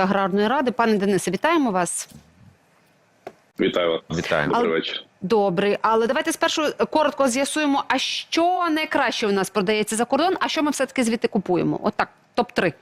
аграрної ради. Пане Денисе, вітаємо вас. Вітаю вас. Вітаємо. Добрий вечір. Добре, але давайте спершу коротко з'ясуємо, а що найкраще у нас продається за кордон, а що ми все таки звідти купуємо? Отак, топ 3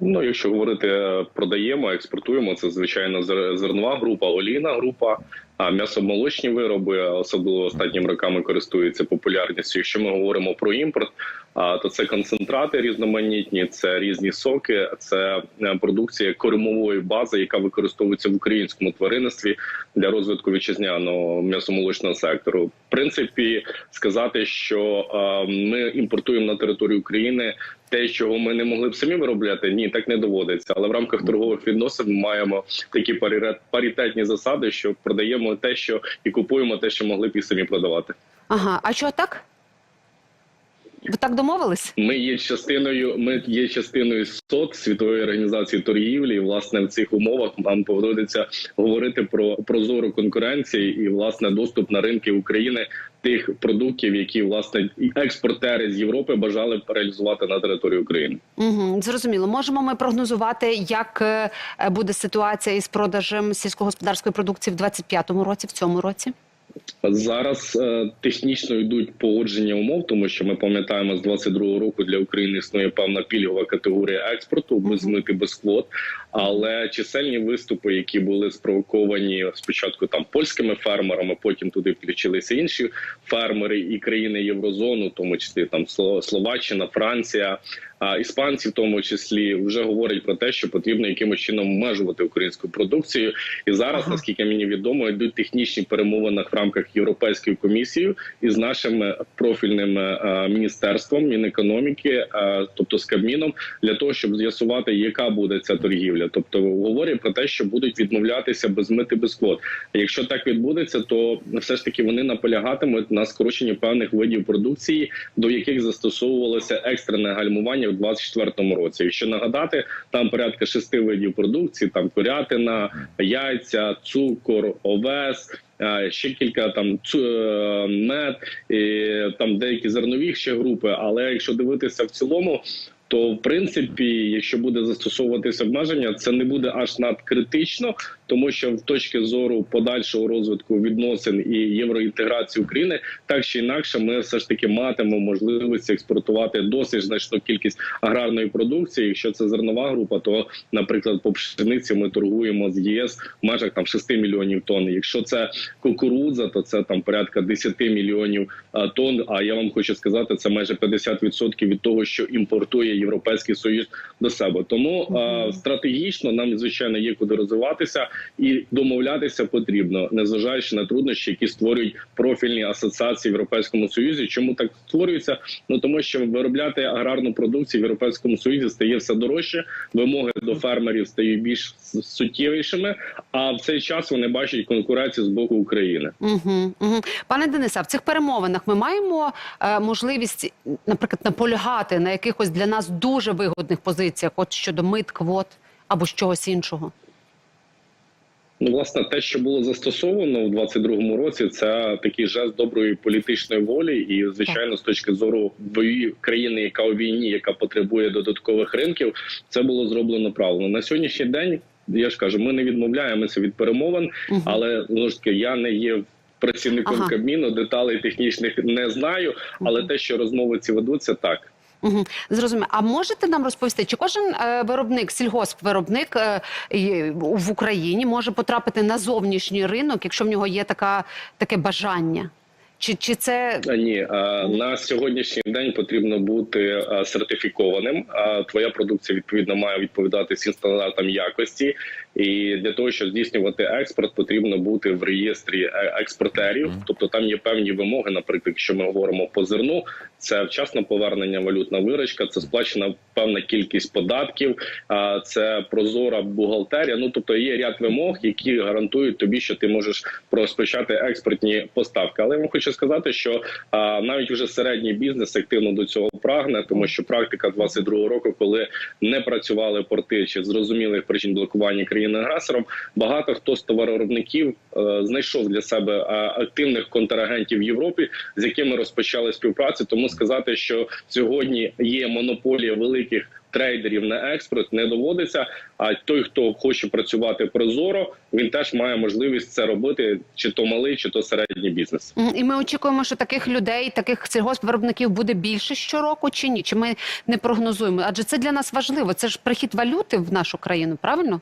Ну, якщо говорити е, продаємо, експортуємо, це звичайно зернова група, олійна група, а м'ясомолочні вироби, особливо останніми роками користуються популярністю. Якщо ми говоримо про імпорт, то це концентрати різноманітні, це різні соки, це е, продукція кормової бази, яка використовується в українському тваринництві для розвитку вітчизняного м'ясомолочного сектору. В принципі, сказати, що ми імпортуємо на територію України те, чого ми не могли б самі виробляти, ні, так не доводиться. Але в рамках торгових відносин ми маємо такі паритетні засади, що продаємо те, що і купуємо те, що могли б і самі продавати. Ага, а що так? Ви так домовились? Ми є частиною. Ми є частиною СОТ світової організації торгівлі. І, власне, в цих умовах нам доводиться говорити про прозору конкуренцію і власне доступ на ринки України тих продуктів, які власне експортери з Європи бажали реалізувати на території України. Угу, зрозуміло. Можемо ми прогнозувати, як е, буде ситуація із продажем сільськогосподарської продукції в 25-му році, в цьому році? Зараз е, технічно йдуть погодження умов, тому що ми пам'ятаємо з 22-го року для України існує певна пільгова категорія експорту без мити, без квот. Але чисельні виступи, які були спровоковані спочатку там польськими фермерами, потім туди включилися інші фермери і країни Єврозону, в тому числі там Словаччина, Франція. А іспанці, в тому числі, вже говорять про те, що потрібно якимось чином обмежувати українську продукцію. І зараз, Ага. наскільки мені відомо, йдуть технічні перемовини в рамках Європейської комісії із нашим е, профільним е, міністерством Мінекономіки, е, тобто з Кабміном, для того, щоб з'ясувати, яка буде ця торгівля. Тобто говорять про те, що будуть відмовлятися без мити без квот. Якщо так відбудеться, то все ж таки вони наполягатимуть на скороченні певних видів продукції, до яких застосовувалося екстрене гальмування в 2024 році. Якщо нагадати, там порядка шести видів продукції: там курятина, яйця, цукор, овес. е, Ще кілька там е, мед, і, там деякі зернові ще групи. Але якщо дивитися в цілому, то в принципі, якщо буде застосовуватися обмеження, це не буде аж надкритично, тому що в точки зору подальшого розвитку відносин і євроінтеграції України, так чи інакше, ми все ж таки матимемо можливість експортувати досить значну кількість аграрної продукції. Якщо це зернова група, то наприклад по пшениці ми торгуємо з ЄС в межах там 6 мільйонів тонн. Якщо це кукурудза, то це там порядка 10 мільйонів тонн. А я вам хочу сказати, це майже 50% від того, що імпортує Європейський Союз до себе. Тому а, стратегічно нам звичайно є куди розвиватися і домовлятися потрібно, незважаючи на труднощі, які створюють профільні асоціації в Європейському Союзі. Чому так створюється? Ну тому що виробляти аграрну продукцію в Європейському Союзі стає все дорожче. Вимоги до фермерів стають більш суттєвішими. А в цей час вони бачать конкуренцію з боку України. Угу, угу. Пане Денисе, в цих перемовинах ми маємо е, можливість, наприклад, наполягати на якихось для нас дуже вигодних позиціях, от щодо мит, квот або чогось іншого. Ну, власне, те, що було застосовано у 22-му році, це такий жест доброї політичної волі, і звичайно, з точки зору вої- країни, яка у війні, яка потребує додаткових ринків, це було зроблено правильно. На сьогоднішній день я ж кажу, ми не відмовляємося від перемовин, але знову ж таки я не є. Працівником Ага. Кабміну деталей технічних не знаю, але те, що розмови ці ведуться, так Угу. Зрозуміло. А можете нам розповісти, чи кожен е, виробник, сільгоспвиробник е, в Україні може потрапити на зовнішній ринок, якщо в нього є така, таке бажання? Чи, чи це Ні, а, на сьогоднішній день потрібно бути а, сертифікованим. Твоя продукція відповідно має відповідати всім стандартам якості. І для того, щоб здійснювати експорт, потрібно бути в реєстрі е, експортерів. Тобто там є певні вимоги. Наприклад, якщо ми говоримо по зерну, це вчасне повернення валютна виручка, це сплачена певна кількість податків, це прозора бухгалтерія. Ну тобто є ряд вимог, які гарантують тобі, що ти можеш розпочати експортні поставки. Але я вам хочу сказати, що навіть вже середній бізнес активно до цього прагне, тому що практика 22-го року, коли не працювали порти чи зрозумілих причин блокування країни агресором, багато хто з товаровиробників е, знайшов для себе е, активних контрагентів в Європі, з якими розпочали співпрацю. Тому сказати, що сьогодні є монополія великих трейдерів на експорт не доводиться. А той, хто хоче працювати прозоро, він теж має можливість це робити, чи то малий, чи то середній бізнес. І ми очікуємо, що таких людей, таких сільгоспвиробників буде більше щороку чи ні? Чи ми не прогнозуємо? Адже це для нас важливо. Це ж прихід валюти в нашу країну, правильно?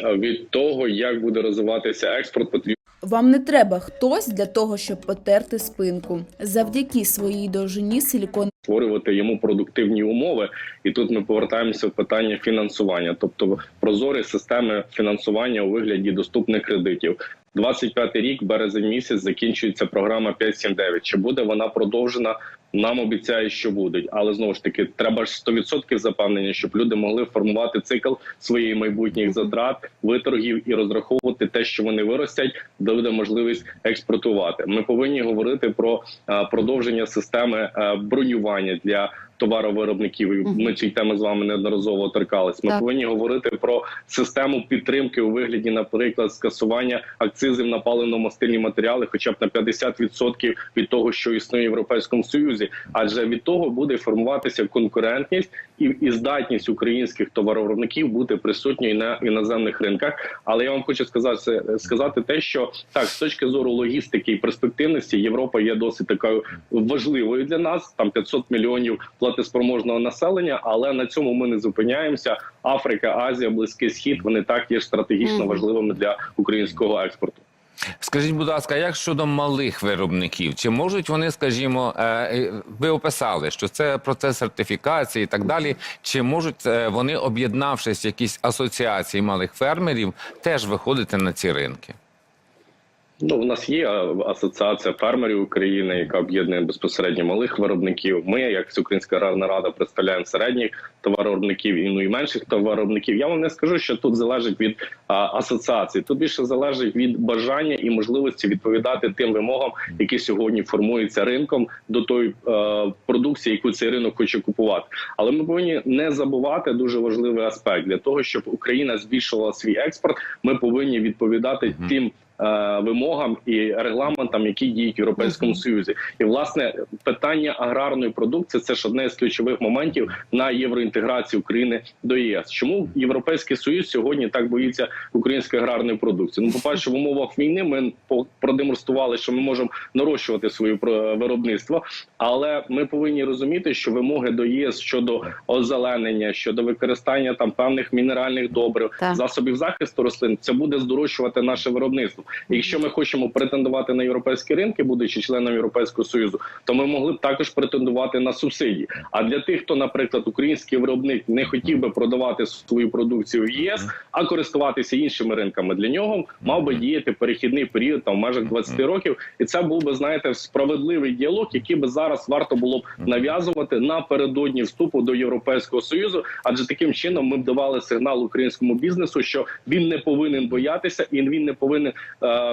Від того, як буде розвиватися експорт, потрібно. Вам не треба хтось для того, щоб потерти спинку. Завдяки своїй довжині силікон створювати йому продуктивні умови, і тут ми повертаємося в питання фінансування, тобто прозорі системи фінансування у вигляді доступних кредитів. 25 рік, березень місяць, закінчується програма 5.7.9. Чи буде вона продовжена? Нам обіцяють, що будуть, але знову ж таки треба ж 100% запевнення, щоб люди могли формувати цикл своїх майбутніх затрат, виторгів і розраховувати те, що вони виростять, доведе можливість експортувати. Ми повинні говорити про е, продовження системи е, бронювання для товаровиробників. І Ми ці теми з вами неодноразово торкались. Ми Так. повинні говорити про систему підтримки у вигляді, наприклад, скасування акцизів на паливно-мастильні матеріали, хоча б на 50% від того, що існує в європейському союзі, адже від того буде формуватися конкурентність і, і здатність українських товаровиробників бути присутньою на іноземних ринках. Але я вам хочу сказати сказати те, що так з точки зору логістики і перспективності Європа є досить такою важливою для нас. Там 500 мільйонів платоспроможного населення, але на цьому ми не зупиняємося. Африка, Азія, Близький Схід вони так є стратегічно важливими для українського експорту. Скажіть, будь ласка, як щодо малих виробників? Чи можуть вони, скажімо, е, е, ви описали, що це процес сертифікації і так далі? Чи можуть е, вони, об'єднавшись якісь асоціації малих фермерів, теж виходити на ці ринки? Ну, в нас є асоціація фермерів України, яка об'єднує безпосередньо малих виробників. Ми, як Всеукраїнська аграрна рада, представляємо середніх товаровиробників і ну і менших товаровиробників. Я вам не скажу, що тут залежить від а, асоціації. Тут більше залежить від бажання і можливості відповідати тим вимогам, які сьогодні формуються ринком до тої е, продукції, яку цей ринок хоче купувати. Але ми повинні не забувати дуже важливий аспект для того, щоб Україна збільшувала свій експорт. Ми повинні відповідати тим вимогам і регламентам, які діють в Європейському Союзі, і власне питання аграрної продукції це ж одне з ключових моментів на євроінтеграцію України до ЄС. Чому Європейський Союз сьогодні так боїться української аграрної продукції? Ну, по перше, в умовах війни ми продемонстрували, що ми можемо нарощувати своє виробництво, але ми повинні розуміти, що вимоги до ЄС щодо озеленення, щодо використання там певних мінеральних добрив, Так. засобів захисту рослин, це буде здорожчувати наше виробництво. Якщо ми хочемо претендувати на європейські ринки, будучи членом Європейського союзу, то ми могли б також претендувати на субсидії. А для тих, хто, наприклад, український виробник не хотів би продавати свою продукцію в ЄС, а користуватися іншими ринками, для нього мав би діяти перехідний період там в межах 20 років, і це був би знаєте справедливий діалог, який би зараз варто було б нав'язувати напередодні вступу до європейського союзу. Адже таким чином ми б давали сигнал українському бізнесу, що він не повинен боятися, і він не повинен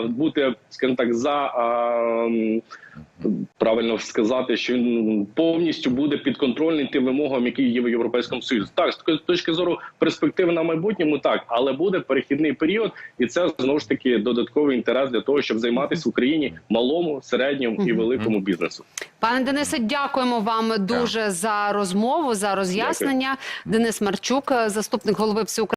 бути, скажімо так, за е, правильно сказати, що він повністю буде підконтрольний тим вимогам, які є в європейському союзі. Так, з точки зору перспективи на майбутньому, так, але буде перехідний період, і це знову ж таки додатковий інтерес для того, щоб займатися в Україні малому, середньому і великому бізнесу. Пане Денисе, дякуємо вам дуже за розмову, за роз'яснення. Денис Марчук, заступник голови всеукраїнського